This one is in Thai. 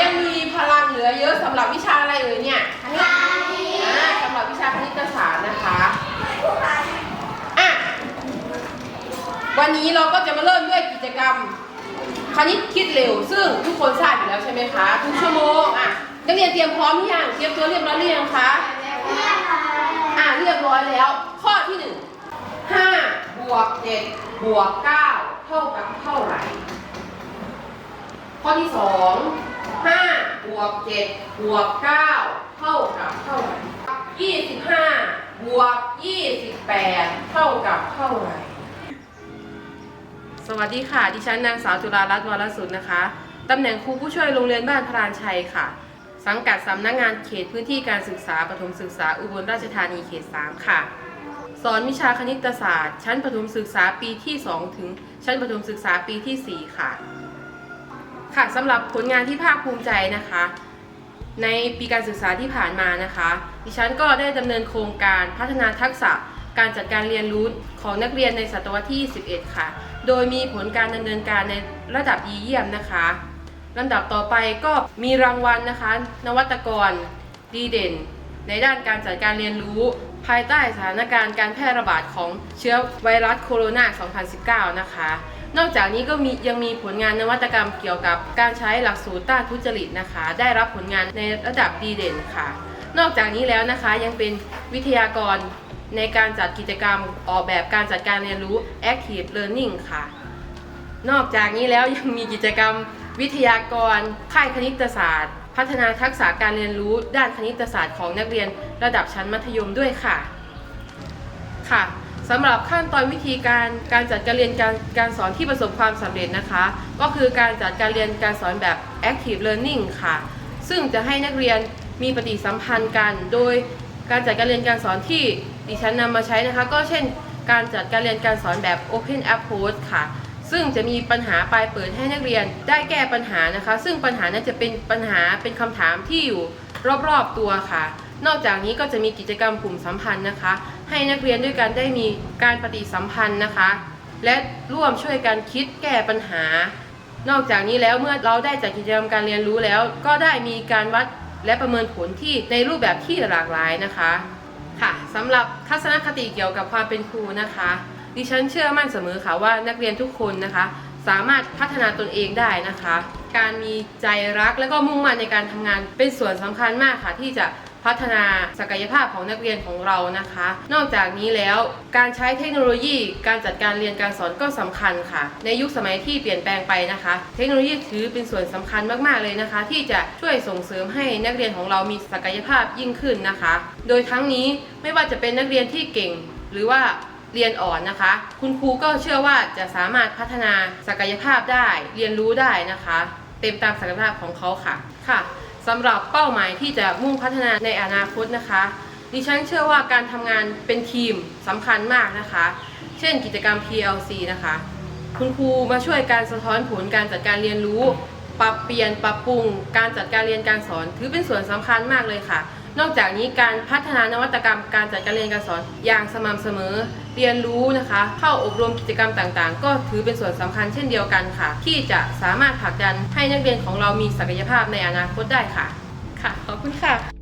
ยังมีพลังเหลือเยอะสำหรับวิชาอะไรเอ่ยเนี่ยอ่าสำหรับวิชาคณิตศาสตร์นะคะอะวันนี้เราก็จะมาเริ่มด้วยกิจกรรม คณิตคิดเร็ว ซึ่งทุกคนทราบอยู่แล้วใช่ไหมคะทุกชั่วโมงอะนักเรียนเตรียมพร้อมหรือยังเตรียมตัวเรียบร้อยหรือยังคะอ่าเรียบร้อยแล้ว ข้อที่หนึ่งห้าบวกเจ็ดบวกเก้าเท่ากับเท่าไหร่ข้อที่สอง ห้าบวกเจ็ดบวกเก้าเท่ากับเท่าไหร่ยี่สิบห้าบวกยี่สิบแปดเท่ากับเท่าไหร่ สวัสดีค่ะ ดิฉันนางสาวจุฬารัตน์วรสุนนะคะ ตำแหน่งครูผู้ช่วยโรงเรียนบ้านพรานชัยค่ะ สังกัดสำนักงงานเขตพื้นที่การศึกษาประถมศึกษาอุบลราชธานีเขต 3 ค่ะ สอนวิชาคณิตศาสตร์ ชั้นประถมศึกษาปีที่ 2 ถึง ชั้นประถมศึกษาปีที่ 4 ค่ะ ค่ะสำหรับผลงานที่ภาคภูมิใจนะคะ ในปีการศึกษาที่ผ่านมานะคะ ดิฉันก็ได้ดำเนินโครงการพัฒนาทักษะการจัดการเรียนรู้ของนักเรียนในศตวรรษที่ 11 ค่ะ โดยมีผลการดำเนินการในระดับดีเยี่ยมนะคะลำดับต่อไปก็มีรางวัลนะคะ นวัตกรดีเด่น ในด้านการจัดการเรียนรู้ ภายใต้สถานการณ์การแพร่ระบาดของเชื้อไวรัสโคโรนา 2019 นะคะ นอกจากนี้ก็มียังมีผลงานนวัตกรรมเกี่ยวกับการใช้หลักสูตรต้านทุจริตนะคะ ได้รับผลงานในระดับดีเด่นค่ะ นอกจากนี้แล้วนะคะยังเป็นวิทยากรในการจัดกิจกรรมออกแบบการจัดการเรียนรู้ Active Learning ค่ะ นอกจากนี้แล้วยังมีกิจกรรมวิทยากรค่ายคณิตศาสตร์ พัฒนาทักษะการเรียนรู้ด้านคณิตศาสตร์ของนักเรียนระดับชั้นมัธยมด้วยค่ะ ค่ะ สำหรับขั้นตอนวิธีการการจัดการเรียนการการสอนที่ประสบความสำเร็จนะคะ ก็คือการจัดการเรียนการสอนแบบ active learning ค่ะ ซึ่งจะให้นักเรียนมีปฏิสัมพันธ์กัน โดยการจัดการเรียนการสอนที่ดิฉันนำมาใช้นะคะ ก็เช่น การจัดการเรียนการสอนแบบ open approach ค่ะ ซึ่งจะมีปัญหาปลายเปิดให้นักเรียนได้แก้ปัญหานะคะ ซึ่งปัญหานั้นจะเป็นปัญหาเป็นคำถามที่อยู่รอบๆตัวค่ะ นอกจากนี้ก็จะมีกิจกรรมกลุ่มสัมพันธ์นะคะ ให้นักเรียนด้วยกันได้มีการปฏิสัมพันธ์นะคะ และร่วมช่วยกันคิดแก้ปัญหา นอกจากนี้แล้วเมื่อเราได้จัดกิจกรรมการเรียนรู้แล้ว ก็ได้มีการวัดและประเมินผลที่ในรูปแบบที่หลากหลายนะคะค่ะสำหรับทัศนคติเกี่ยวกับความเป็นครูนะคะ ดิฉันเชื่อมั่นเสมอค่ะว่านักเรียนทุกคนนะคะ สามารถพัฒนาตนเองได้นะคะ การมีใจรักและก็มุ่งมั่นในการทำงานเป็นส่วนสำคัญมากค่ะ ที่จะ พัฒนาศักยภาพของนักเรียนของเรานะคะ นอกจากนี้แล้วการใช้เทคโนโลยี การจัดการเรียนการสอนก็สำคัญค่ะ ในยุคสมัยที่เปลี่ยนแปลงไปนะคะ เทคโนโลยีถือเป็นส่วนสำคัญมากๆเลยนะคะ ที่จะช่วยส่งเสริมให้นักเรียนของเรามีศักยภาพยิ่งขึ้นนะคะ โดยทั้งนี้ไม่ว่าจะเป็นนักเรียนที่เก่ง หรือว่าเรียนอ่อนนะคะ คุณครูก็เชื่อว่าจะสามารถพัฒนาศักยภาพได้ เรียนรู้ได้นะคะ เต็มตามศักยภาพของเขาค่ะค่ะ สำหรับเป้าหมายที่จะมุ่งพัฒนาในอนาคตนะคะ ดิฉันเชื่อว่าการทำงานเป็นทีมสำคัญมากนะคะ เช่นกิจกรรม PLC นะคะ คุณครูมาช่วยการสะท้อนผลการจัดการเรียนรู้ ปรับเปลี่ยนปรับปรุง การจัดการเรียนการสอน ถือเป็นส่วนสำคัญมากเลยค่ะ นอกจากนี้การพัฒนานวัตกรรมการจัดการเรียนการสอนอย่างสม่ำเสมอ เรียนรู้นะคะ เข้าอบรมกิจกรรมต่างๆ ก็ถือเป็นส่วนสำคัญเช่นเดียวกันค่ะ ที่จะสามารถผลักดันให้นักเรียนของเรามีศักยภาพในอนาคตได้ค่ะ ค่ะ ขอบคุณค่ะ